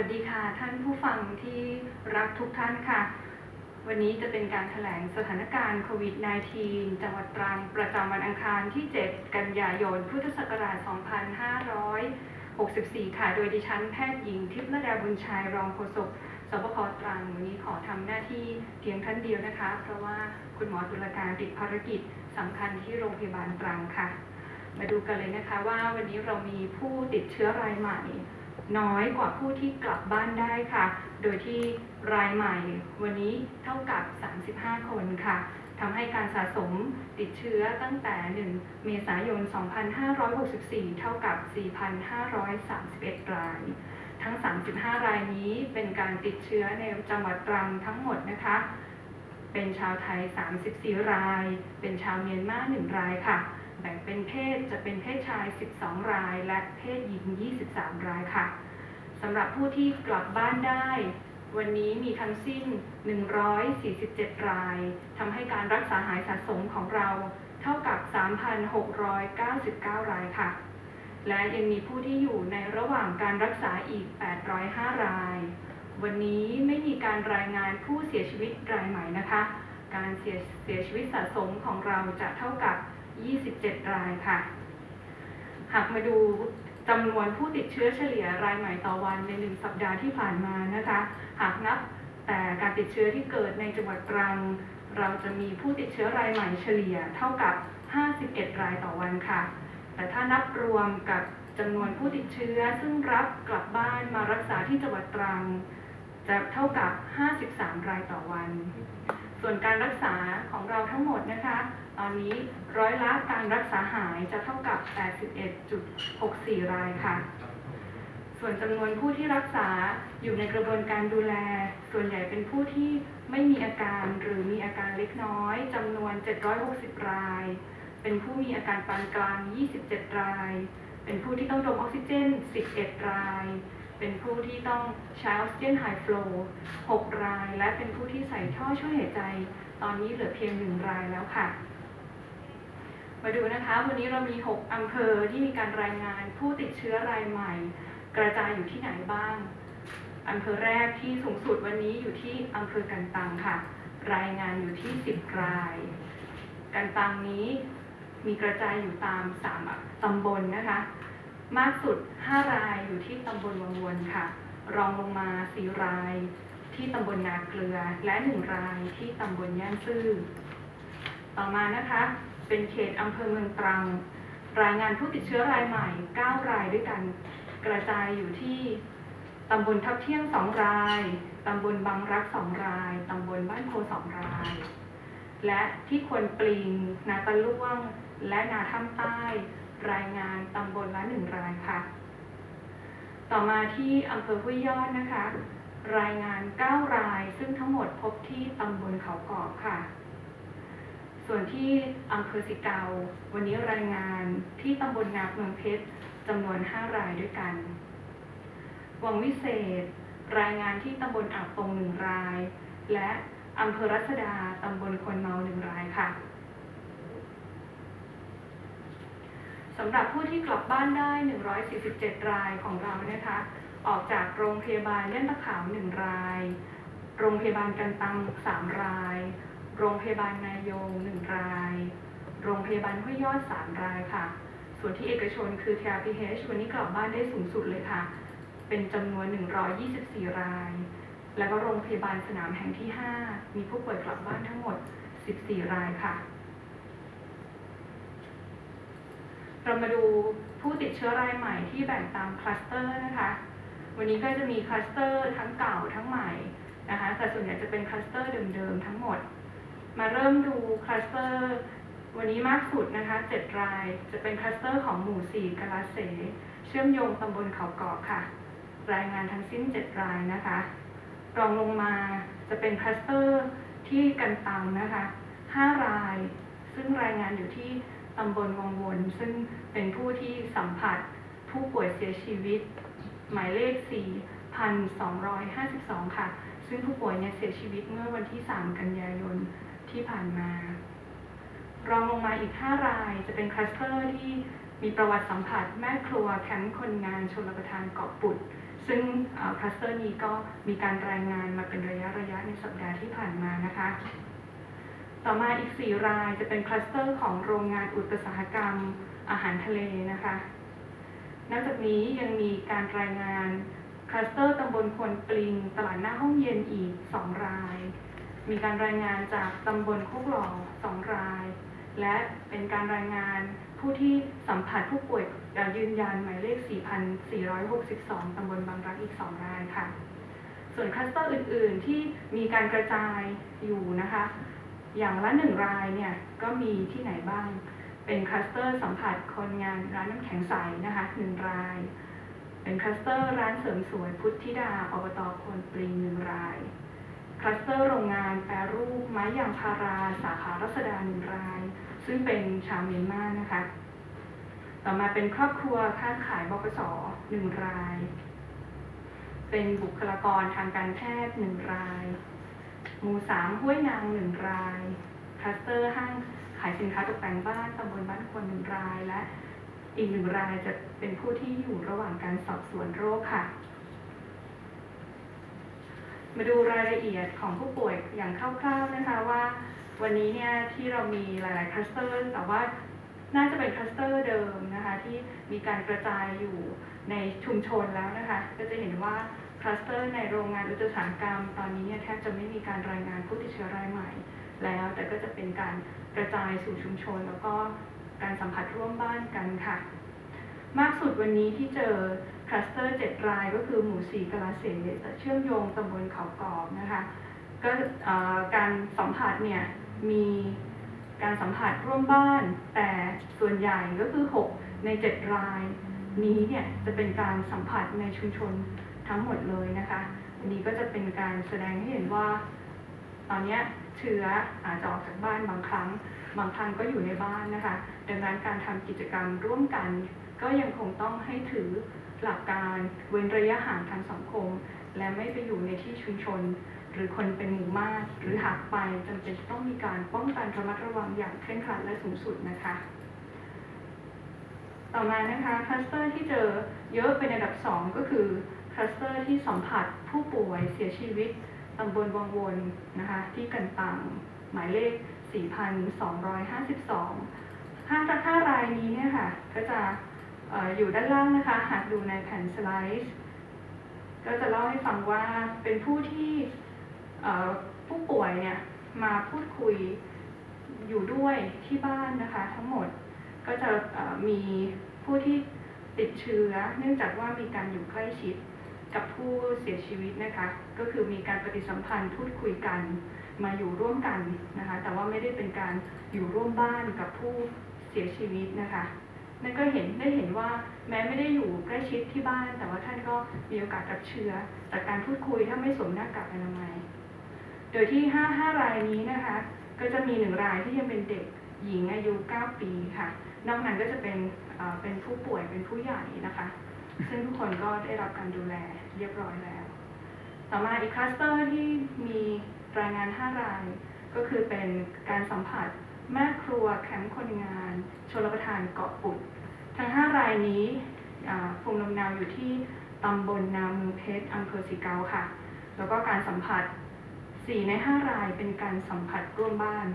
วัสดีค่ะ ท่านผู้ฟังที่รักทุกท่านค่ะ วันนี้จะเป็นการแถลงสถานการณ์โควิด -19 จังหวัดตรังประจำวันอังคารที่ 7 กันยายน พุทธศักราช 2564 ค่ะ โดยดิฉันแพทย์หญิงทิพย์ระดาบุญชัยรองโฆษกสบคตรังวันนี้ขอทำหน้าที่เพียงท่านเดียวนะคะ เพราะว่าคุณหมอตุลาการติดภารกิจสำคัญที่โรงพยาบาลตรังค่ะ มาดูกันเลยนะคะว่าวันนี้เรามีผู้ติดเชื้อรายใหม่ น้อยกว่าผู้ที่กลับบ้านได้ค่ะ โดยที่รายใหม่วันนี้เท่ากับ 35 คนค่ะทำให้การสะสมติดเชื้อตั้งแต่ 1 เมษายน 2564 เท่ากับ 4,531 ราย ทั้ง 35 รายนี้เป็นการติดเชื้อในจังหวัดตรังทั้งหมดนะคะ เป็นชาวไทย 34 ราย เป็นชาวเมียนมา 1 รายค่ะ แบ่งเป็นเพศจะเป็นเพศชาย 12 ราย และเพศหญิง 23 รายค่ะสำหรับผู้ที่กลับบ้านได้ วันนี้มีทั้งสิ้น 147 รายทำให้การรักษาหายสะสมของเราเท่ากับ 3,699 รายค่ะ และยังมีผู้ที่อยู่ในระหว่างการรักษาอีก 805 ราย วันนี้ไม่มีการรายงานผู้เสียชีวิตรายใหม่นะคะ การเสียเสียชีวิตสะสมของเราจะเท่ากับ 27 รายค่ะ หากมาดูจำนวนผู้ติดเชื้อเฉลี่ยรายใหม่ต่อวันในหนึ่งสัปดาห์ที่ผ่านมานะคะ หากนับแต่การติดเชื้อที่เกิดในจังหวัดตรัง เราจะมีผู้ติดเชื้อรายใหม่เฉลี่ยเท่ากับ 51 รายต่อวันค่ะ แต่ถ้านับรวมกับจำนวนผู้ติดเชื้อซึ่งรับกลับบ้านมารักษาที่จังหวัดตรัง จะเท่ากับ 53 รายต่อวัน ส่วนการรักษาของเราทั้งหมดนะคะ ตอนนี้ร้อยละการรักษาหายจะเท่ากับ 81.64 รายค่ะ ส่วนจำนวนผู้ที่รักษาอยู่ในกระบวนการดูแล ส่วนใหญ่เป็นผู้ที่ไม่มีอาการหรือมีอาการเล็กน้อยจำนวน 760 ราย เป็นผู้มีอาการปานกลาง 27 ราย เป็นผู้ที่ต้องดมออกซิเจน 11 ราย เป็นผู้ที่ต้องใช้ออกซิเจนไฮฟลู6ราย และเป็นผู้ที่ใส่ท่อช่วยหายใจ ตอนนี้เหลือเพียงหนึ่งรายแล้วค่ะ มาดูนะคะ วันนี้เรามี 6 อำเภอที่มีการรายงานผู้ติดเชื้อรายใหม่ กระจายอยู่ที่ไหนบ้าง อำเภอแรกที่สูงสุดวันนี้อยู่ที่อำเภอกันตังค่ะ รายงานอยู่ที่ 10 ราย กันตังนี้มีกระจายอยู่ตาม 3ตำบลนะคะ มากสุด 5 รายอยู่ที่ตำบลวังวนค่ะ รองลงมา 4 ราย ที่ตำบลนาเกลือ และ 1 รายที่ตำบลย่านซื่อ ต่อมานะคะ เป็นเขตอำเภอเมืองตรัง รายงานผู้ติดเชื้อรายใหม่ 9 รายด้วยกัน กระจายอยู่ที่ตำบลทับเที่ยง 2 ราย ตำบลบางรัก 2 ราย ตำบลบ้านโพ 2 ราย และที่ควนปลิง นาตะล่วง และนาถ้ำใต้ รายงานตำบลละ1รายค่ะ ต่อมาที่อำเภอห้วยยอดนะคะ รายงาน 9 ราย ซึ่งทั้งหมดพบที่ตำบลเขากอบค่ะ ส่วนที่อำเภอสิเกา วันนี้รายงานที่ตำบลนาเมืองเพชรจำนวน 5 รายด้วยกัน วังวิเศษ รายงานที่ตำบลอ่าวตรงหนึ่งราย และอำเภอรัศดาตำบลคนเมาหนึ่งรายค่ะ สำหรับผู้ที่กลับบ้านได้ 147 รายของเรานะคะ ออกจากโรงพยาบาลย่นตะขาวหนึ่งราย โรงพยาบาลกันตังสามราย โรงพยาบาลนายงหนึ่งราย โรงพยาบาลห้วยยอดสามรายค่ะ ส่วนที่เอกชนคือ TRPH วันนี้กลับบ้านได้สูงสุดเลยค่ะ เป็นจำนวน 124 ราย แล้วก็โรงพยาบาลสนามแห่งที่ 5 มีผู้ป่วยกลับบ้านทั้งหมด 14 รายค่ะ เรามาดูผู้ติดเชื้อรายใหม่ที่แบ่งตามคลัสเตอร์นะคะ วันนี้ก็จะมีคลัสเตอร์ทั้งเก่าทั้งใหม่นะคะแต่ส่วนใหญ่จะเป็นคลัสเตอร์เดิมๆทั้งหมด มาเริ่มดูคลัสเตอร์วันนี้มากสุดนะคะ7รายจะเป็นคลัสเตอร์ของหมู่ 4กาลาเสเชื่อมโยงตำบลเขาเกอกค่ะ รายงานทั้งสิ้น 7 รายนะคะ รองลงมาจะเป็นคลัสเตอร์ที่กันตังนะคะ 5 ราย ซึ่งรายงานอยู่ที่ ตำบลวังวนซึ่งเป็นผู้ที่สัมผัสผู้ป่วยเสียชีวิต หมายเลข 4,252 ค่ะ ซึ่งผู้ป่วยเนี่ยเสียชีวิตเมื่อวันที่ 3 กันยายนที่ผ่านมา รองลงมาอีก 5 รายจะเป็นคลัสเตอร์ที่มีประวัติสัมผัสแม่ครัวแคมป์คนงานชลประทานเกาะปุดซึ่งคลัสเตอร์นี้ก็มีการรายงานมาเป็นระยะระยะในสัปดาห์ที่ผ่านมานะคะ ต่อมาอีก 4 รายจะเป็นคลัสเตอร์ของโรงงานอุตสาหกรรมอาหารทะเลนะคะ นอกจากนี้ยังมีการรายงานคลัสเตอร์ตำบลควนปลิง ตลาดหน้าห้องเย็นอีก 2 ราย มีการรายงานจากตำบลโคกหล่อ2 ราย และเป็นการรายงานผู้ที่สัมผัสผู้ป่วยเอ่อยืนยันหมายเลข 4,462 ตำบลบางรักอีก 2 รายค่ะ ส่วนคลัสเตอร์อื่น ๆ ที่มีการกระจายอยู่นะคะ อย่างละหนึ่งรายเนี่ยก็มีที่ไหนบ้าง เป็นคลัสเตอร์สัมผัสคนงานร้านน้ำแข็งใสนะคะหนึ่งราย เป็นคลัสเตอร์ร้านเสริมสวยพุทธิดาอบตควนปลิงหนึ่งราย คลัสเตอร์โรงงานแปรรูปไม้ยางพาราสาขารัศดาหนึ่งราย ซึ่งเป็นชาวเมียนมานะคะ ต่อมาเป็นครอบครัวค้าขายบกสหนึ่งราย เป็นบุคลากรทางการแพทย์หนึ่งราย มู่สามห้วยนางหนึ่งรายคลัสเตอร์ห้างขายสินค้าตกแต่งบ้านตำบลบ้านควรหนึ่งราย และอีกหนึ่งรายจะเป็นผู้ที่อยู่ระหว่างการสอบสวนโรคค่ะ มาดูรายละเอียดของผู้ป่วยอย่างคร่าวๆนะคะว่า วันนี้เนี่ยที่เรามีหลายๆคลัสเตอร์แต่ว่าน่าจะเป็นคลัสเตอร์เดิมนะคะที่มีการกระจายอยู่ในชุมชนแล้วนะคะ ก็จะเห็นว่า คลัสเตอร์ในโรงงานอุตสาหกรรม ตอนนี้เนี่ยแทบจะไม่มีการรายงานผู้ติดเชื้อรายใหม่ แล้วแต่ก็จะเป็นการกระจายสู่ชุมชน แล้วก็การสัมผัสร่วมบ้านกันค่ะ มากสุดวันนี้ที่เจอคลัสเตอร์7รายก็คือหมู่สีกะลาเสเชื่อมโยงตำบลเขากรอบนะคะก็การสัมผัสเนี่ยมีการสัมผัสร่วมบ้าน แต่ส่วนใหญ่ก็คือ 6 ใน 7 รายนี้เนี่ยจะเป็นการสัมผัสในชุมชน ทั้งหมดเลยนะคะอันนี้ก็จะเป็นการแสดงให้เห็นว่า ตอนนี้เชื้ออาจจะออกจากบ้านบางครั้ง บางครั้งก็อยู่ในบ้านนะคะ ดังนั้นการทำกิจกรรมร่วมกัน ก็ยังคงต้องให้ถือหลักการเว้นระยะห่างทางสังคม และไม่ไปอยู่ในที่ชุมชน หรือคนเป็นหมู่มาก หรือหากไปจำเป็นต้องมีการป้องกันระมัดระวังอย่างเคร่งครัดและสูงสุดนะคะต่อมานะคะคลัสเตอร์ที่เจอเยอะเป็นอันดับ 2 ก็คือ คลัสเตอร์ที่สัมผัสผู้ป่วยเสียชีวิตตำบลวังวนนะคะที่กันตังหมายเลข 4,252 ห้าห้ารายนี้เนี่ยค่ะก็จะออยู่ด้านล่างนะคะ หากดูในแผ่นสไลด์ก็จะเล่าให้ฟังว่าเป็นผู้ที่ผู้ป่วยเนี่ยมาพูดคุยอยู่ด้วยที่บ้านนะคะ ทั้งหมดก็จะมีผู้ที่ติดเชื้อ เนื่องจากว่ามีการอยู่ใกล้ชิด กับผู้เสียชีวิตนะคะ ก็คือมีการปฏิสัมพันธ์พูดคุยกันมาอยู่ร่วมกันนะคะ แต่ว่าไม่ได้เป็นการอยู่ร่วมบ้านกับผู้เสียชีวิตนะคะนั่นก็เห็นได้เห็นว่าแม้ไม่ได้อยู่ใกล้ชิดที่บ้าน แต่ว่าท่านก็มีโอกาสรับเชื้อจากการพูดคุยถ้าไม่สวมหน้ากากอนามัย โดยที่ห้าห้ารายนี้นะคะ ก็จะมีหนึ่งรายที่ยังเป็นเด็กหญิงอายุ 9 ปีค่ะ นอกนั้นก็จะเป็นเป็นผู้ป่วยเป็นผู้ใหญ่นะคะ ซึ่งทุกคนก็ได้รับการดูแลเรียบร้อยแล้ว ต่อมาอีกคลัสเตอร์ที่มีรายงาน 5 ราย ก็คือเป็นการสัมผัสแม่ครัวแคมป์คนงานชลประทานเกาะปุดทั้ง 5 รายนี้ภูมิลำเนาอยู่ที่ตำบลนามือเพชรอำเภอสีเกาค่ะ แล้วก็การสัมผัส 4 ใน 5 รายเป็นการสัมผัสร่วมบ้าน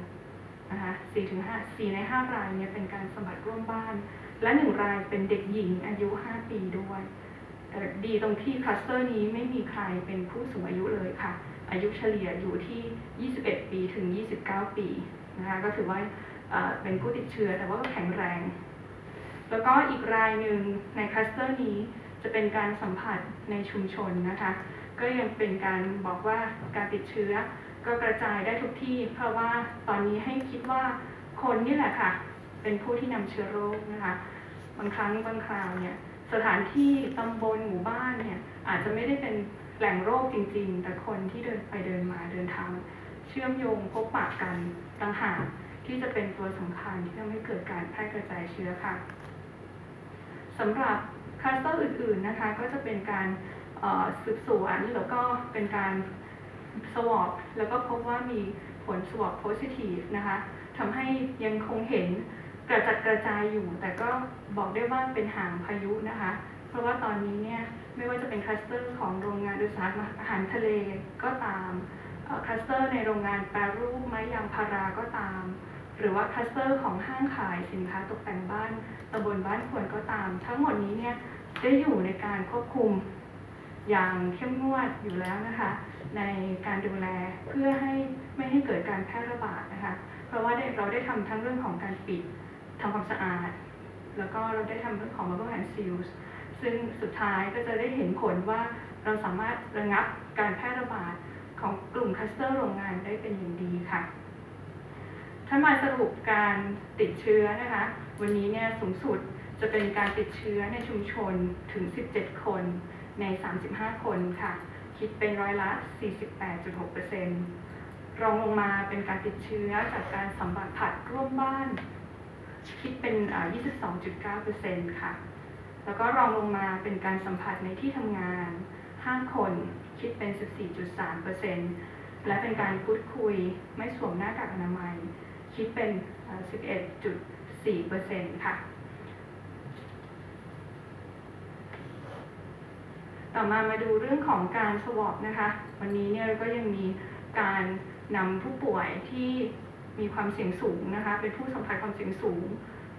นะคะ4ถึง5 4ใน5รายเนี่ยเป็นการสัมผัสร่วมบ้าน และ1รายเป็นเด็กหญิงอายุ5ปีด้วยดีตรงที่คลัสเตอร์นี้ไม่มีใครเป็นผู้สูงอายุเลยค่ะ อายุเฉลี่ยอยู่ที่ 21 ปีถึง 29 ปีนะคะก็ถือว่าเอ่อเป็นผู้ติดเชื้อแต่ว่าก็แข็งแรง แล้วก็อีกรายหนึ่งในคลัสเตอร์นี้จะเป็นการสัมผัสในชุมชนนะคะ ก็ยังเป็นการบอกว่าการติดเชื้อ ก็กระจายได้ทุกที่ เพราะว่าตอนนี้ให้คิดว่าคนนี่แหละค่ะ เป็นผู้ที่นำเชื้อโรคนะคะบางครั้งบางคราวเนี่ยสถานที่ตำบลหมู่บ้านเนี่ยอาจจะไม่ได้เป็นแหล่งโรคจริง ๆ แต่คนที่เดินไปเดินมาเดินทางเชื่อมโยงพบปะกันต่างหากที่จะเป็นตัวสำคัญที่ทำให้เกิดการแพร่กระจายเชื้อค่ะสำหรับคลัสเตอร์อื่นๆนะคะก็จะเป็นการสืบสวนแล้วก็เป็นการ สวอปแล้วก็พบว่ามีผลสวอปโพซิทีฟนะคะทำให้ยังคงเห็นกระจัดกระจายอยู่ แต่ก็บอกได้ว่าเป็นหางพายุนะคะ เพราะว่าตอนนี้เนี่ยไม่ว่าจะเป็นคลัสเตอร์ของโรงงานอุตสาหกรรมอาหารทะเลก็ตามคลัสเตอร์ในโรงงานแปรรูปไม้ยางพาราก็ตาม หรือว่าคลัสเตอร์ของห้างขายสินค้าตกแต่งบ้านตำบลบ้านควรก็ตาม ทั้งหมดนี้เนี่ยได้อยู่ในการควบคุมอย่างเข้มงวดอยู่แล้วนะคะ ในการดูแลเพื่อให้ไม่ให้เกิดการแพร่ระบาดนะคะ เพราะว่าเราได้ทำทั้งเรื่องของการปิดทำความสะอาด แล้วก็เราได้ทำเรื่องของ bubble and seals ซึ่งสุดท้ายก็จะได้เห็นผลว่าเราสามารถระงับการแพร่ระบาดของกลุ่มคัสเตอร์โรงงานได้เป็นอย่างดีค่ะถ้ามาสรุปการติดเชื้อนะคะ วันนี้เนี่ยสูงสุดจะเป็นการติดเชื้อในชุมชนถึง 17 คนใน 35 คนค่ะ คิดเป็นร้อยละ 48.6%รองลงมาเป็นการติดเชื้อจากการสัมผัสร่วมบ้าน คิดเป็นอ่า22.9%ค่ะ แล้วก็รองลงมาเป็นการสัมผัสในที่ทำงาน 5 คนคิดเป็น 14.3%และเป็นการพูดคุยไม่สวมหน้ากากอนามัย คิดเป็นอ่า11.4%ค่ะ ต่อมามาดูเรื่องของการสวอปนะคะ วันนี้เนี่ยก็ยังมีการนำผู้ป่วยที่มีความเสี่ยงสูงนะคะ เป็นผู้สัมผัสความเสี่ยงสูง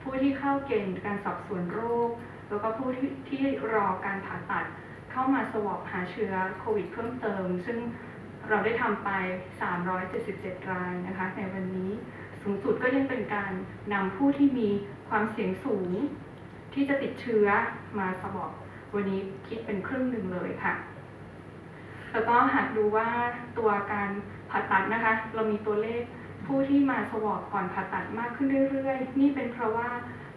ผู้ที่เข้าเกณฑ์การสอบสวนโรค แล้วก็ผู้ที่ที่รอการผ่าตัด เข้ามาสวอปหาเชื้อโควิดเพิ่มเติม ซึ่งเราได้ทำไป 377 รายนะคะ ในวันนี้สูงสุดก็ยังเป็นการนำผู้ที่มีความเสี่ยงสูง ที่จะติดเชื้อมาสวอป วันนี้คิดเป็นครึ่งหนึ่งเลยค่ะ แล้วก็หากดูว่าตัวการผ่าตัดนะคะ เรามีตัวเลขผู้ที่มาสวอปก่อนผ่าตัดมากขึ้นเรื่อยๆ นี่เป็นเพราะว่า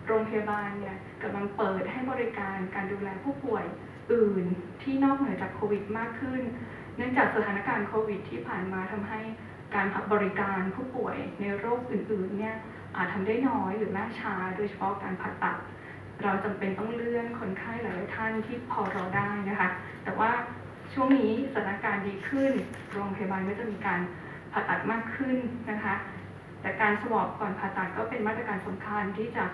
โรงพยาบาลเนี่ยกำลังเปิดให้บริการการดูแลผู้ป่วยอื่นที่นอกเหนือจากโควิดมากขึ้น เนื่องจากสถานการณ์โควิดที่ผ่านมาทำให้การบริการผู้ป่วยในโรคอื่นๆเนี่ยอาจทำได้น้อยหรือล่าช้าโดยเฉพาะการผ่าตัด เราจำเป็นต้องเลื่อนคนไข้หลายๆท่านที่พอเราได้นะคะ แต่ว่าช่วงนี้สถานการณ์ดีขึ้น โรงพยาบาลก็จะมีการผ่าตัดมากขึ้นนะคะ แต่การสวอปก่อนผ่าตัดก็เป็นมาตรการสำคัญที่จะ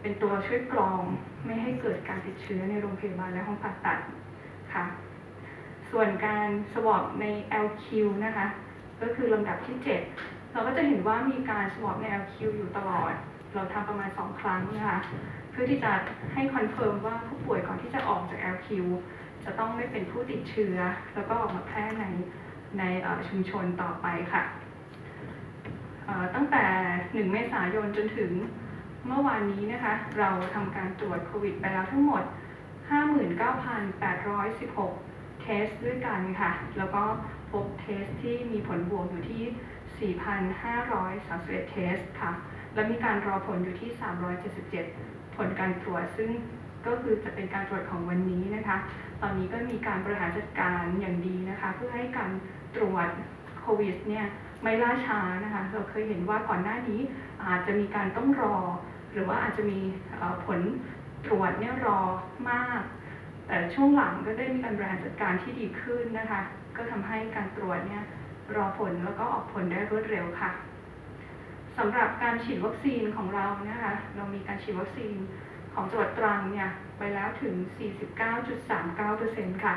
เป็นตัวช่วยกรองไม่ให้เกิดการติดเชื้อในโรงพยาบาลและห้องผ่าตัดค่ะ ส่วนการสวอปใน LQ นะคะ ก็คือลำดับที่ 7 เราก็จะเห็นว่ามีการสวอปใน LQ อยู่ตลอด เราทำประมาณ 2 ครั้งนะคะ พื่อที่จะให้คอนเฟิร์มว่าผู้ป่วยก่อนที่จะออกจาก LQ จะต้องไม่เป็นผู้ติดเชื้อ แล้วก็ออกมาแพร่ในในชุมชนต่อไปค่ะ ตั้งแต่ 1 เมษายนจนถึงเมื่อวานนี้นะคะ เราทำการตรวจโควิดไปแล้วทั้งหมด 59,816 เทสด้วยกันค่ะ แล้วก็พบเทสที่มีผลบวกอยู่ที่ 4,531 เทสค่ะ และมีการรอผลอยู่ที่ 377 ผลการตรวจซึ่งก็คือจะเป็นการตรวจของวันนี้นะคะ ตอนนี้ก็มีการบริหารจัดการอย่างดีนะคะ เพื่อให้การตรวจโควิดเนี่ยไม่ล่าช้านะคะ เราเคยเห็นว่าก่อนหน้านี้อาจจะมีการต้องรอ หรือว่าอาจจะมีผลตรวจเนี่ยรอมาก แต่ช่วงหลังก็ได้มีการบริหารจัดการที่ดีขึ้นนะคะ ก็ทำให้การตรวจเนี่ยรอผลแล้วก็ออกผลได้รวดเร็วค่ะ สำหรับการฉีดวัคซีนของเรานะคะเรามีการฉีดวัคซีนของจังหวัดตรังเนี่ยไปแล้วถึง 49.39%ค่ะ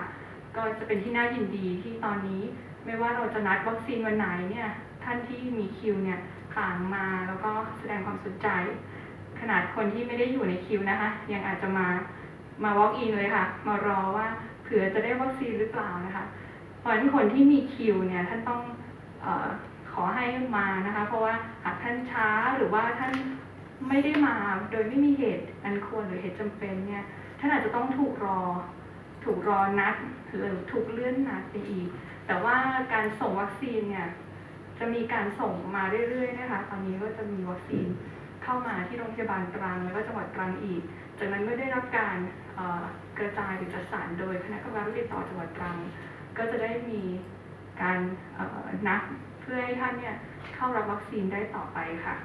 ก็จะเป็นที่น่ายินดีที่ตอนนี้ไม่ว่าเราจะนัดวัคซีนวันไหนเนี่ยท่านที่มีคิวเนี่ยต่างมาแล้วก็แสดงความสนใจ ขนาดคนที่ไม่ได้อยู่ในคิวนะคะ ยังอาจจะมามา walk in เลยค่ะ มารอว่าเผื่อจะได้วัคซีนหรือเปล่านะคะเพราะฉะนั้นคนที่มีคิวเนี่ยท่านต้องอ อขอให้มานะคะ เพราะว่าหากท่านช้าหรือว่าท่านไม่ได้มาโดยไม่มีเหตุอันควรหรือเหตุจำเป็นเนี่ยท่านอาจจะต้องถูกรอ ถูกรอนัดหรือถูกเลื่อนนัดไปอีก แต่ว่าการส่งวัคซีนเนี่ยจะมีการส่งมาเรื่อยๆนะคะตอนนี้ก็จะมีวัคซีนเข้ามาที่โรงพยาบาลตรังแล้วก็จังหวัดตรังอีก จากนั้นเมื่อได้รับการกระจายหรือจัดสรรโดยคณะกรรมการโรคติดต่อจังหวัดตรัง ก็จะได้มีการนัด พื่อให้ท่านเนี่ยเข้ารับวัคซีนได้ต่อไปค่ะ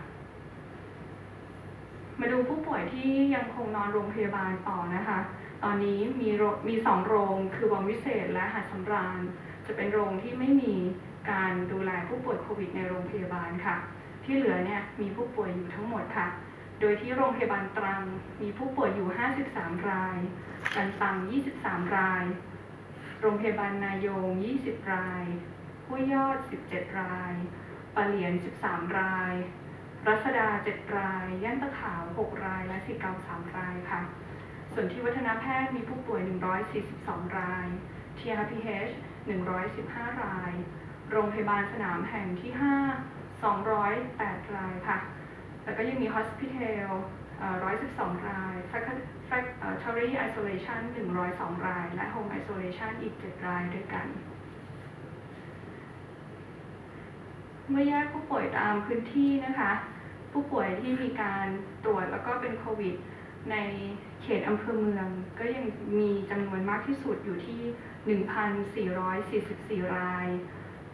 มาดูผู้ป่วยที่ยังคงนอนโรงพยาบาลต่อนะคะ ตอนนี้มีมีสองโรงคือวังวิเศษและหาดสำราญ จะเป็นโรงที่ไม่มีการดูแลผู้ป่วยโควิดในโรงพยาบาลค่ะ ที่เหลือเนี่ยมีผู้ป่วยอยู่ทั้งหมดค่ะ โดยที่โรงพยาบาลตรังมีผู้ป่วยอยู่ 53 รายกันตัง 23 ราย โรงพยาบาลนายง 20 ราย ห้วยยอด 17 ราย ปะเหลียน 13 ราย รัศดา 7 ราย ย่านตะขาว 6 ราย และสีเกา3 รายค่ะ ส่วนที่วัฒนแพทย์มีผู้ป่วย 142 ราย TRPH 115 ราย โรงพยาบาลสนามแห่งที่ 5 208 รายค่ะ แล้วก็ยังมี Hospital เอ่อ112 ราย Fac- Fac- เอ่อ Factory Isolation 102 ราย และ Home Isolation อีก 7 รายด้วยกัน เมื่อแยกผู้ป่วยตามพื้นที่นะคะ ผู้ป่วยที่มีการตรวจแล้วก็เป็นโควิด ในเขตอำเภอเมือง ก็ยังมีจำนวนมากที่สุดอยู่ที่ 1,444 ราย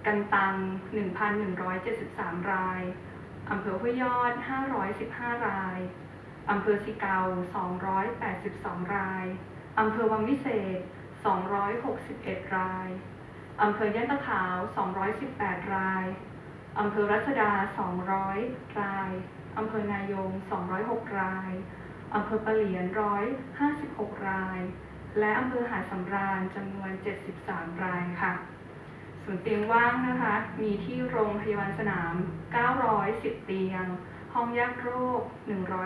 กันตัง 1,173 รายอำเภอห้วยยอด 515 รายอำเภอสิเกา282 รายอำเภอวังวิเศษ 261 รายอำเภอย่านตะขาว 218 ราย อำเภอรัชดา 200 ราย อำเภอนายง 206 ราย อำเภอปะเหลียน 156 ราย และอำเภอหาดสำราญจำนวน 73 รายค่ะ ส่วนเตียงว่างนะคะ มีที่โรงพยาบาลสนาม 910 เตียง ห้องแยกโรค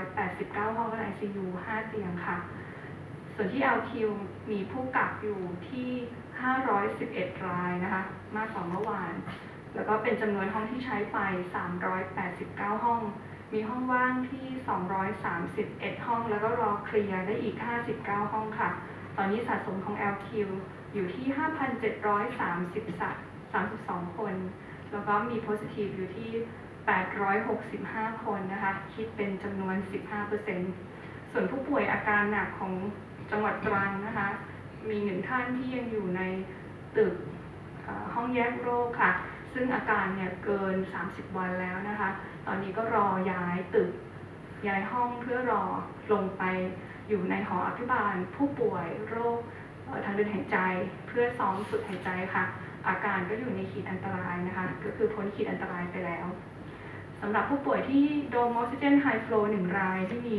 189 ห้องและ ICU 5เตียงค่ะ ส่วนที่ LQ มีผู้กักอยู่ที่ 511 รายนะคะ มากกว่าเมื่อวาน แล้วก็เป็นจำนวนห้องที่ใช้ไป 389 ห้อง มีห้องว่างที่ 231 ห้อง แล้วก็รอเคลียร์ได้อีก 59 ห้องค่ะ ตอนนี้สะสมของ LQ อยู่ที่ 5,732 คน แล้วก็มี positive อยู่ที่ 865 คนนะคะ คิดเป็นจำนวน 15%ส่วนผู้ป่วยอาการหนักของจังหวัดตรังนะคะ มีหนึ่งท่านที่ยังอยู่ในตึกห้องแยกโรคค่ะ ซึ่งอาการเนี่ยเกิน 30 วันแล้วนะคะ ตอนนี้ก็รอย้ายตึกย้ายห้องเพื่อรอลงไปอยู่ในหออภิบาลผู้ป่วยโรคทางเดินหายใจ เพื่อซ้อมฝึกหายใจค่ะ อาการก็อยู่ในขีดอันตรายนะคะ ก็คือพ้นขีดอันตรายไปแล้วสำหรับผู้ป่วยที่โดมออกซิเจนไฮฟลูหนึ่งรายที่มี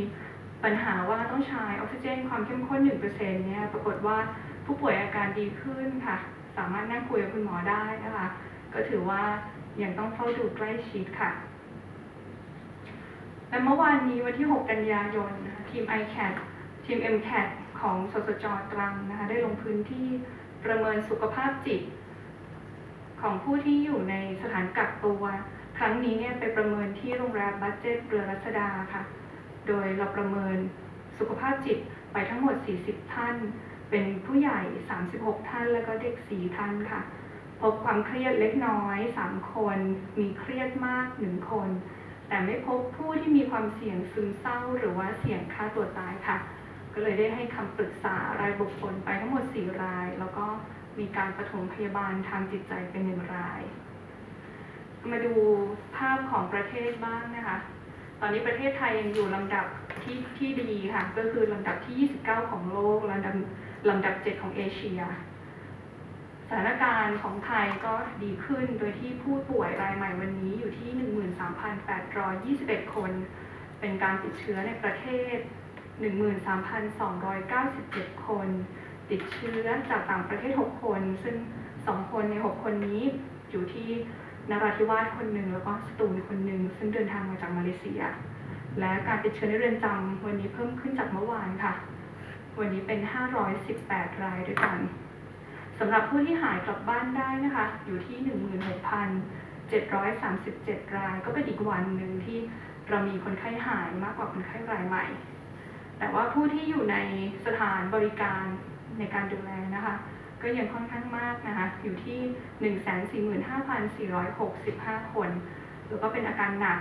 ปัญหาว่าต้องใช้ออกซิเจนความเข้มข้น 1%เนี่ยปรากฏว่าผู้ป่วยอาการดีขึ้นค่ะ สามารถนั่งคุยกับคุณหมอได้นะคะ ก็ถือว่ายังต้องเฝ้าดูใกล้ชิดค่ะ และเมื่อวานนี้วันที่ 6 กันยายนนะคะทีม ICAT ทีม MCAT ของสสจตรังนะคะได้ลงพื้นที่ประเมินสุขภาพจิต ของผู้ที่อยู่ในสถานกักตัว ครั้งนี้เนี่ยไปประเมินที่โรงแรมบัตเจ็ตเรือรัชดาค่ะ โดยเราประเมินสุขภาพจิตไปทั้งหมด 40 ท่าน เป็นผู้ใหญ่ 36 ท่าน แล้วก็เด็ก 4 ท่านค่ะ พบความเครียดเล็กน้อย 3 คน มีเครียดมาก 1 คน แต่ไม่พบผู้ที่มีความเสี่ยงซึมเศร้า หรือว่าเสี่ยงฆ่าตัวตายค่ะ ก็เลยได้ให้คำปรึกษารายบุคคลไปทั้งหมด 4 ราย แล้วก็มีการปฐมพยาบาลทางจิตใจเป็นหนึ่งราย มาดูภาพของประเทศบ้างนะคะ ตอนนี้ประเทศไทยยังอยู่ลำดับที่ที่ดีค่ะ ก็คือลำดับที่ 29 ของโลกลำดับลำดับ 7 ของเอเชีย สถานการณ์ของไทยก็ดีขึ้นโดยที่ผู้ป่วยรายใหม่วันนี้อยู่ที่ 13,821 คน เป็นการติดเชื้อในประเทศ 13,297 คน ติดเชื้อจากต่างประเทศ 6 คน ซึ่ง 2 คนใน 6 คนนี้อยู่ที่นราธิวาสคนหนึ่งแล้วก็สตูลคนหนึ่งซึ่งเดินทางมาจากมาเลเซีย และการติดเชื้อในเรือนจำวันนี้เพิ่มขึ้นจากเมื่อวานค่ะ วันนี้เป็น 518 รายด้วยกัน สำหรับผู้ที่หายกลับบ้านได้นะคะ อยู่ที่ 16,737 ราย ก็เป็นอีกวันหนึ่งที่เรามีคนไข้หายมากกว่าคนไข้รายใหม่ แต่ว่าผู้ที่อยู่ในสถานบริการในการดูแลนะคะ ก็ยังค่อนข้างมากนะคะ อยู่ที่ 145,465 คน แล้วก็เป็นอาการหนัก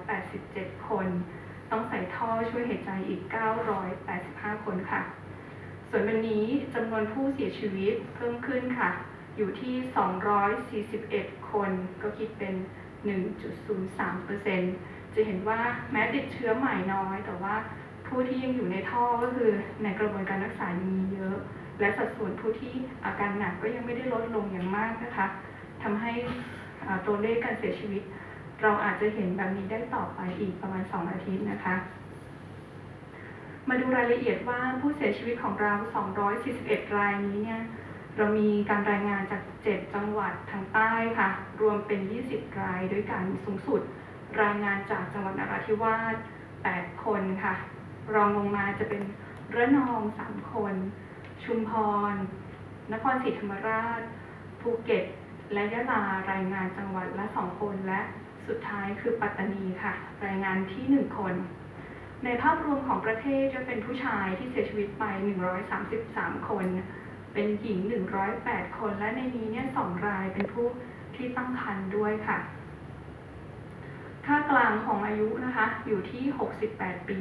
4,487 คน ต้องใส่ท่อช่วยหายใจอีก 985 คนค่ะ ส่วนวันนี้จำนวนผู้เสียชีวิตเพิ่มขึ้นค่ะ อยู่ที่ 241 คน ก็คิดเป็น 1.03%จะเห็นว่าแม้ติดเชื้อใหม่น้อย แต่ว่าผู้ที่ยังอยู่ในท่อก็คือในกระบวนการรักษายังมีเยอะ และสัดส่วนผู้ที่อาการหนักก็ยังไม่ได้ลดลงอย่างมากนะคะทำให้ตัวเลขการเสียชีวิต เราอาจจะเห็นแบบนี้ได้ต่อไปอีกประมาณ 2 อาทิตย์นะคะ มาดูรายละเอียดว่าผู้เสียชีวิตของเรา 241 รายนี้เนี่ยเรามีการรายงานจาก 7 จังหวัดทางใต้ค่ะ รวมเป็น 20 รายด้วยกันสูงสุด รายงานจากจังหวัดนราธิวาส 8 คนค่ะ รองลงมาจะเป็นระนอง 3 คน ชุมพร นครศรีธรรมราช ภูเก็ต และยะลารายงานจังหวัดละ 2 คนและสุดท้ายคือปัตตานีค่ะ รายงานที่ 1 คน ในภาพรวมของประเทศจะเป็นผู้ชายที่เสียชีวิตไป 133 คน เป็นหญิง 108 คน และในนี้เนี่ยสองรายเป็นผู้ที่ตั้งครรภ์ด้วยค่ะ ค่ากลางของอายุนะคะ อยู่ที่ 68 ปี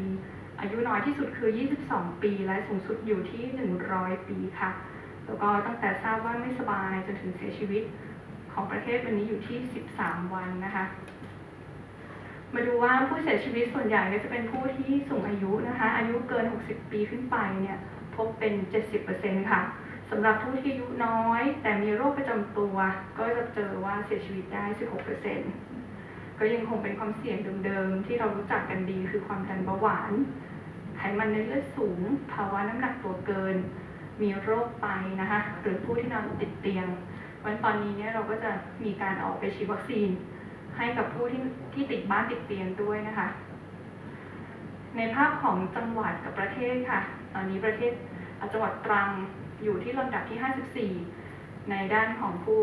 อายุน้อยที่สุดคือ 22 ปี และสูงสุดอยู่ที่ 100 ปีค่ะ แล้วก็ตั้งแต่ทราบว่าไม่สบายจนถึงเสียชีวิตของประเทศวันนี้อยู่ที่ 13 วันนะคะ มาดูว่าผู้เสียชีวิตส่วนใหญ่ก็จะเป็นผู้ที่สูงอายุนะคะ อายุเกิน 60 ปีขึ้นไปเนี่ยพบเป็น 70%ค่ะสำหรับผู้ที่อายุน้อย แต่มีโรคประจำตัว ก็จะเจอว่าเสียชีวิตได้ 16%ก็ยังคงเป็นความเสี่ยงเดิมๆ ที่เรารู้จักกันดีคือความดันเบาหวาน ไขมันในเลือดสูง ภาวะน้ำหนักตัวเกิน มีโรคไตนะคะ หรือผู้ที่นอนติดเตียงวันตอนนี้เนี่ยเราก็จะมีการออกไปฉีดวัคซีน ให้กับผู้ที่ที่ติดบ้านติดเตียงด้วยนะคะ ในภาพของจังหวัดกับประเทศค่ะ ตอนนี้ประเทศอะจังหวัดตรังอยู่ที่ลำดับที่ 54 ในด้านของผู้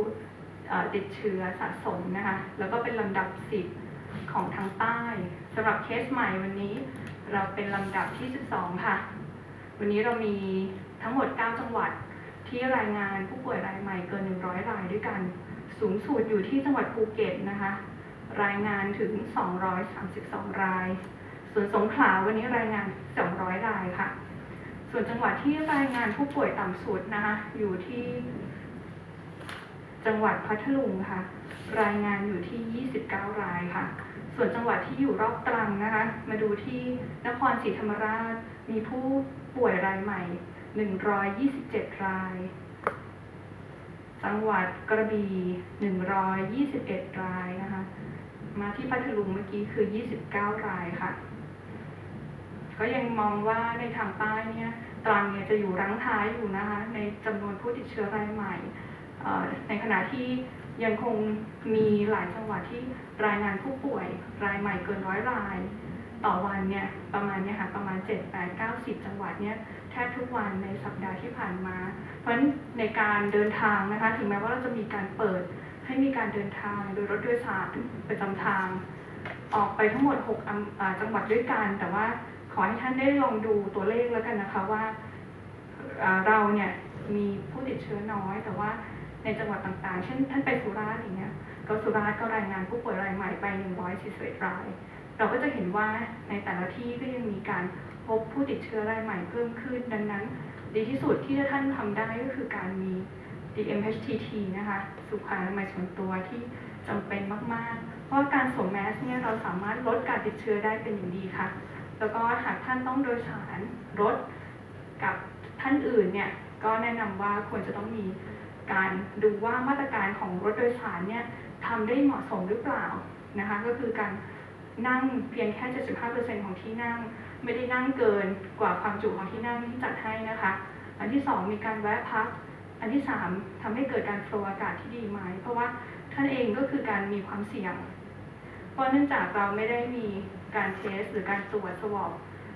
ติดเชื้อสะสมนะคะ แล้วก็เป็นลำดับ 10 ของทางใต้สำหรับเคสใหม่วันนี้เราเป็นลำดับที่ 12 ค่ะ วันนี้เรามีทั้งหมด 9 จังหวัดที่รายงานผู้ป่วยรายใหม่เกิน 100 รายด้วยกัน สูงสุดอยู่ที่จังหวัดภูเก็ตนะคะ รายงานถึง 232 ราย ส่วนสงขลาวันนี้รายงาน 200 รายค่ะ ส่วนจังหวัดที่รายงานผู้ป่วยต่ำสุดนะคะอยู่ที่ จังหวัดพัทลุงค่ะ รายงานอยู่ที่ 29 รายค่ะ ส่วนจังหวัดที่อยู่รอบตรังนะคะ มาดูที่นครศรีธรรมราชมีผู้ป่วยรายใหม่ 127 ราย จังหวัดกระบี่ 121 รายนะคะ มาที่พัทลุงเมื่อกี้คือ 29 รายค่ะ ก็ยังมองว่าในทางใต้เนี่ยตรังเนี่ยจะอยู่รั้งท้ายอยู่นะคะ ในจำนวนผู้ติดเชื้อรายใหม่ ในขณะที่ยังคงมีหลายจังหวัดที่รายงานผู้ป่วยรายใหม่เกินร้อยราย ต่อวันเนี่ยประมาณเนี่ยค่ะประมาณ 7 8 9 10 จังหวัดเนี่ยแทบทุกวันในสัปดาห์ที่ผ่านมา เพราะฉะนั้นในการเดินทางนะคะ ถึงแม้ว่าเราจะมีการเปิด ให้มีการเดินทางโดยรถโดยสารประจำทาง ออกไปทั้งหมด6จังหวัดด้วยกัน แต่ว่าขอให้ท่านได้ลองดูตัวเลขแล้วกันนะคะว่าเราเนี่ยมีผู้ติดเชื้อน้อย แต่ว่าในจังหวัดต่างๆ เช่นท่านไปสุราษฎร์อย่างเงี้ยก็สุราษฎร์ก็รายงานผู้ป่วยรายใหม่ไป141ราย เราก็จะเห็นว่าในแต่ละที่ก็ยังมีการพบผู้ติดเชื้อรายใหม่เพิ่มขึ้น ดังนั้น ดีที่สุดที่ท่านทำได้ก็คือการมี DMHTT นะคะสุขอนามัยส่วนตัวที่จำเป็นมาก ๆ เพราะว่าการสวมแมสเนี่ยเราสามารถลดการติดเชื้อได้เป็นอย่างดีค่ะ แล้วก็หากท่านต้องโดยสารรถกับท่านอื่นเนี่ยก็แนะนำว่าควรจะต้องมีการดูว่ามาตรการของรถโดยสารเนี่ยทำได้เหมาะสมหรือเปล่านะคะก็คือการนั่งเพียงแค่ 75%ของที่นั่ง ไม่ได้นั่งเกินกว่าความจุของที่นั่งที่จัดให้นะคะ อันที่สองมีการแวะพัก อันที่สามทำให้เกิดการโฟลอากาศที่ดีไหมเพราะว่าท่านเองก็คือการมีความเสี่ยง เพราะเนื่องจากเราไม่ได้มีการเทสหรือการตรวจสวอป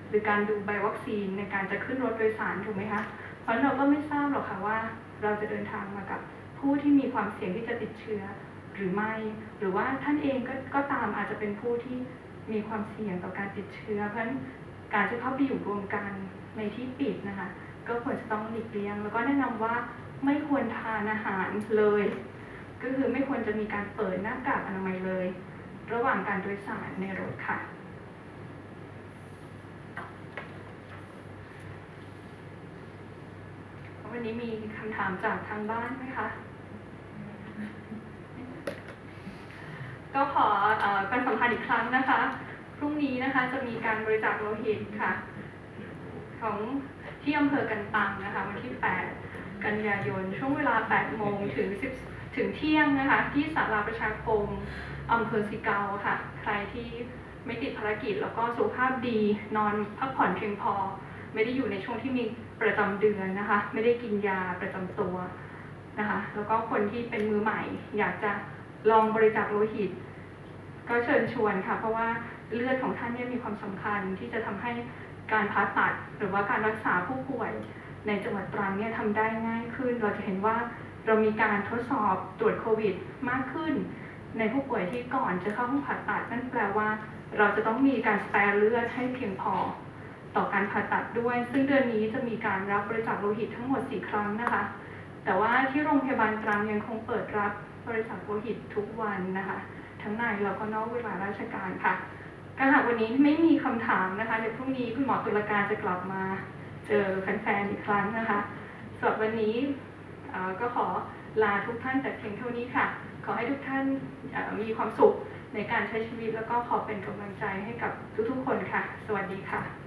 หรือการดูใบวัคซีนในการจะขึ้นรถโดยสารถูกไหมคะเพราะเราก็ไม่ทราบหรอกค่ะว่า เราจะเดินทางมากับผู้ที่มีความเสี่ยงที่จะติดเชื้อหรือไม่ หรือว่าท่านเองก็ก็ตามอาจจะเป็นผู้ที่มีความเสี่ยงต่อการติดเชื้อ เพราะฉะนั้นการจะเข้าไปอยู่รวมกันในที่ปิดนะคะ ก็ควรจะต้องหลีกเลี่ยง แล้วก็แนะนำว่า ไม่ควรทานอาหารเลย ก็คือไม่ควรจะมีการเปิดหน้ากากอนามัยเลย ระหว่างการโดยสารในรถค่ะ วันนี้มีคำถามจากทางบ้านไหมคะก็ขอเประชาสัมพันธ์อีกครั้งนะคะ พรุ่งนี้นะคะจะมีการบริจาคโลหิตค่ะ ของที่อำเภอกันตังนะคะ วันที่ 8 กันยายน ช่วงเวลา 8 โมงถึง 10 ถึงเที่ยงนะคะ ที่ศาลาประชาคมอำเภอสิเกาค่ะ ใครที่ไม่ติดภารกิจแล้วก็สุขภาพดีนอนพักผ่อนเพียงพอ ไม่ได้อยู่ในช่วงที่มีประจำเดือนนะคะ ไม่ได้กินยาประจำตัวนะคะ แล้วก็คนที่เป็นมือใหม่ อยากจะลองบริจาคโลหิต ก็เชิญชวนค่ะ เพราะว่าเลือดของท่านเนี่ยมีความสำคัญที่จะทำให้การผ่าตัด หรือว่าการรักษาผู้ป่วย ในจังหวัดตรังเนี่ยทำได้ง่ายขึ้น เราจะเห็นว่าเรามีการทดสอบตรวจโควิดมากขึ้น ในผู้ป่วยที่ก่อนจะเข้าห้องผ่าตัดนั่นแปลว่า เราจะต้องมีการสแปรเลือดให้เพียงพอ ต่อการผ่าตัดด้วย ซึ่งเดือนนี้จะมีการรับบริจาคโลหิตทั้งหมด 4 ครั้งนะคะ แต่ว่าที่โรงพยาบาลตรังยังคงเปิดรับบริจาคโลหิตทุกวันนะคะ ทั้งในแล้วก็นอกเวลาราชการค่ะก็หากวันนี้ไม่มีคำถามนะคะเดี๋ยวพรุ่งนี้คุณหมอตุลการจะกลับมา เจอแฟนๆอีกครั้งนะคะสำหรับวันนี้ก็ขอลาทุกท่านแต่เพียงเท่านี้ค่ะ ขอให้ทุกท่านมีความสุขในการใช้ชีวิตแล้วก็ขอเป็นกำลังใจให้กับทุกๆคนค่ะ สวัสดีค่ะ